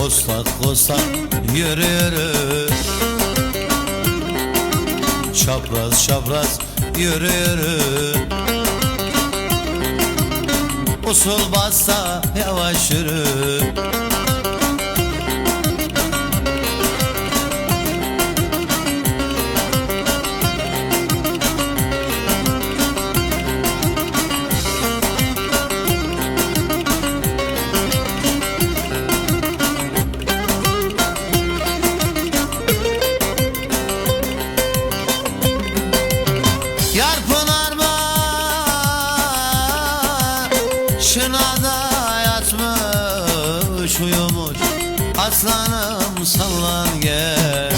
Kostak kostak yürü yürü Çapraz çapraz yürü yürü Usul bassa yavaş yürü Yar Pınar uyumuş. Aslanım sallan gel